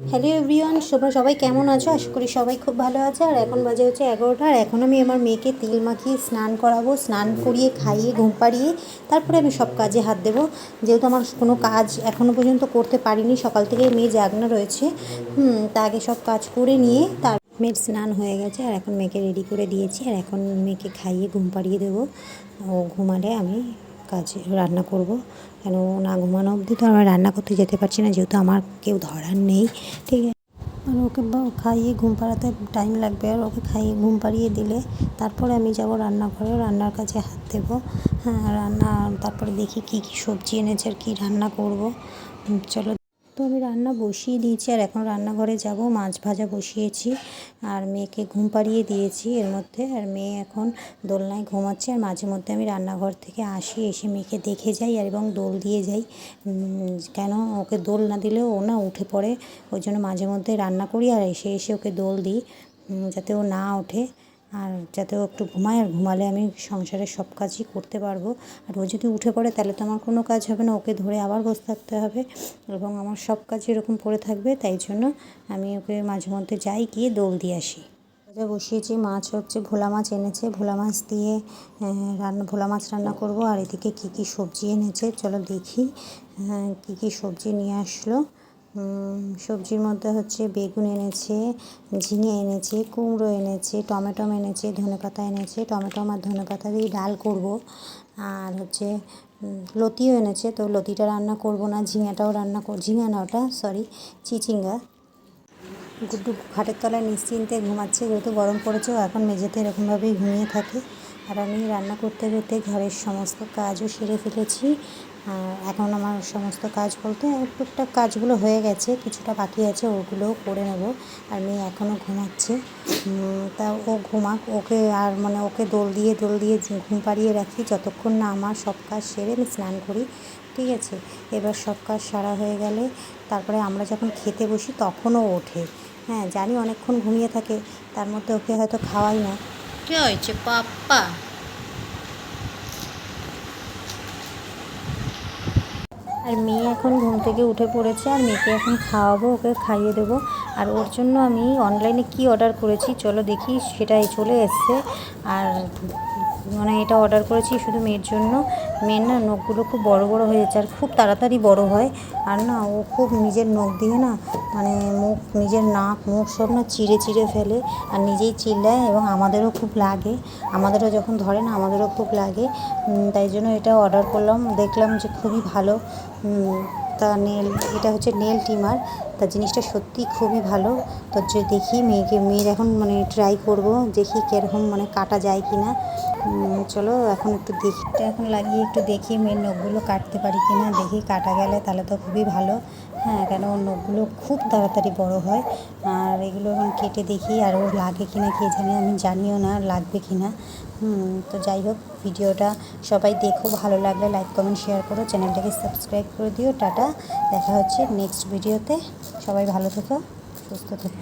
Hello everyone সবাই সবাই কেমন আছো? আশা করি সবাই খুব ভালো আছে। আর এখন বাজে হচ্ছে এগারোটা। আর এখন আমি আমার মেয়েকে তেল মাখিয়ে স্নান করাবো, স্নান করিয়ে খাইয়ে, ঘুম পাড়িয়ে তারপরে আমি সব কাজে হাত দেবো। যেহেতু আমার কোনো কাজ এখনও পর্যন্ত করতে পারিনি, সকাল থেকে মেয়ে জাগনা রয়েছে। হুম, তা আগে সব কাজ করে নিয়ে তার মেয়ের স্নান হয়ে গেছে। আর এখন মেয়েকে রেডি করে দিয়েছি। আর এখন মেয়েকে খাইয়ে, ঘুম পাড়িয়ে দেবো। ও ঘুমালে আমি কাজে রান্না করব। কেন না ঘুমানো অবধি তো আমি রান্না করতে যেতে পারছি না, যেহেতু আমার কেউ ধরার নেই। ঠিক আছে। আর ওকে খাইয়ে ঘুম পাড়াতে টাইম লাগবে। আর ওকে খাইয়ে ঘুম পাড়িয়ে দিলে তারপরে আমি যাব রান্নাঘরে। রান্নার কাছে হাত দেবো। হ্যাঁ রান্না, তারপরে দেখি কি কি সবজি এনেছে আর কী রান্না করব। চলো তো আমি রান্না বসিয়ে দিয়েছি আর এখন রান্নাঘরে যাব, মাছ ভাজা বসিয়েছি আর মেয়েকে ঘুম পাড়িয়ে দিয়েছি এর মধ্যে আর মেয়ে এখন দোলনায় ঘুমাচ্ছে আর মাঝে মধ্যে আমি রান্নাঘর থেকে আসি, এসে মেয়েকে দেখে যাই আর এবং দোল দিয়ে যাই। কেন ওকে দোল না দিলেও ও না উঠে পড়ে, ওই জন্য মাঝে মধ্যে রান্না করি আর এসে এসে ওকে দোল দিই যাতে ও না ওঠে। আর যাতে ও একটু ঘুমায় আর ঘুমালে আমি সংসারের সব কাজই করতে পারব। আর ও যদি উঠে পড়ে তাহলে তো আমার কোনো কাজ হবে না ওকে ধরে আবার বসে থাকতে হবে। এবং আমার সব কাজ এরকম পড়ে থাকবে তাই জন্য আমি ওকে মাঝে মধ্যে যাই গিয়ে দোল দিয়ে আসি। ভাজা বসিয়েছি মাছ হচ্ছে ভোলা মাছ এনেছে। ভোলা মাছ দিয়ে রান্না ভোলা মাছ রান্না করব। আর এদিকে কী কী সবজি এনেছে চলো দেখি হ্যাঁ, কী কী সবজি নিয়ে আসলো। সবজির মধ্যে হচ্ছে বেগুন এনেছে, ঝিঙে এনেছে, কুমড়ো এনেছে, টমেটো এনেছে, ধনেপাতা এনেছে, টমেটো আর ধনেপাতা দিয়ে ডাল করব। আর হচ্ছে লতিও এনেছে, তো লতিটা রান্না করব না, ঝিঙেটাও রান্না কর, ঝিঙে না ওটা সরি চিচিঙ্গা। গুড্ডু খাটের তলায় নিশ্চিন্তে ঘুমাচ্ছে, যেহেতু গরম পড়েছে এখন মেঝেতে এরকমভাবেই ঘুমিয়ে থাকে। আর আমি রান্না করতে করতে ঘরের সমস্ত কাজও সেরে ফেলেছি। এখন আমার সমস্ত কাজ বলতে টুকটাক কাজগুলো হয়ে গেছে, কিছুটা বাকি আছে, ওগুলোও করে নেব। আর মেয়ে এখনও ঘুমাচ্ছে। তা ও ঘুমাক, ওকে আর মানে ওকে দোল দিয়ে দোল দিয়ে ঘুম পাড়িয়ে রাখি, যতক্ষণ না আমার সব কাজ সেরে আমি স্নান করি, ঠিক আছে? এবার সব কাজ সারা হয়ে গেলে তারপরে আমরা যখন খেতে বসি তখনও ওঠে। হ্যাঁ জানি অনেকক্ষণ ঘুমিয়ে থাকে, তার মধ্যে ওকে হয়তো খাওয়াই না। কি হয়েছে পাপ্পা আর মেয়ে এখন ঘুম থেকে উঠে পড়েছে, আর মেয়েকে এখন খাওয়াবো, ওকে খাইয়ে দেবো। আর ওর জন্য আমি অনলাইনে কি অর্ডার করেছি, চলো দেখি, সেটাই চলে এসছে। আর মানে এটা অর্ডার করেছি শুধু মেয়ের জন্য। মেয়ের না নখগুলো খুব বড় বড় হয়ে যাচ্ছে আর খুব তাড়াতাড়ি বড় হয়। আর না ও খুব নিজের নখ দিয়ে না মানে মুখ, নিজের নাক, মুখ সব না চিড়ে চিড়ে ফেলে আর নিজেই চিল্লায় এবং আমাদেরও খুব লাগে। আমাদেরও যখন ধরে না আমাদেরও খুব লাগে। তাই জন্য এটা অর্ডার করলাম। দেখলাম যে খুবই ভালো। তা নেল, এটা হচ্ছে নেল টিমার। তা জিনিসটা সত্যি খুবই ভালো। তো যে দেখি মেয়েকে, মেয়ের এখন মানে ট্রাই করব, দেখি কীরকম মানে কাটা যায় কি না চলো এখন একটু দেখি। এখন লাগিয়ে একটু দেখি মেয়ের নখগুলো কাটতে পারি কি না দেখি কাটা গেলে তাহলে তো খুবই ভালো। হ্যাঁ কেন ওর নখগুলো খুব তাড়াতাড়ি বড় হয়। আর এগুলো এখন কেটে দেখি আর ওর লাগে কি না কে জানি, আমি জানিও না লাগবে কি না তো যাই হোক, ভিডিওটা সবাই দেখো, ভালো লাগলে লাইক কমেন্ট শেয়ার করো। চ্যানেলটাকে সাবস্ক্রাইব করে দিও। টাটা, দেখা হচ্ছে নেক্সট ভিডিওতে সবাই ভালো থেকো, সুস্থ থেকো।